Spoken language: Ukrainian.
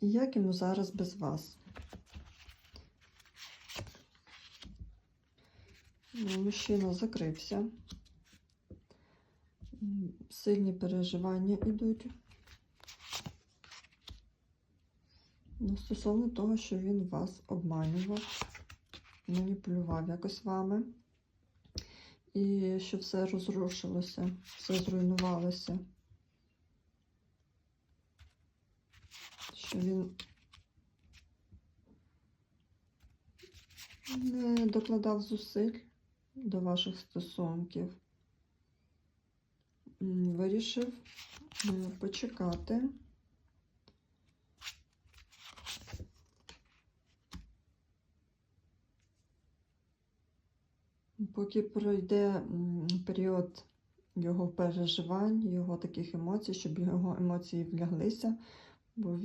Як йому зараз без вас? Ну, Мужчина закрився. Сильні переживання йдуть. Ну, стосовно того, що він вас обманював, маніпулював якось вами. І що все розрушилося, все зруйнувалося. Що він не докладав зусиль до ваших стосунків. Вирішив е, почекати. Поки пройде період його переживань, його таких емоцій, щоб його емоції вляглися,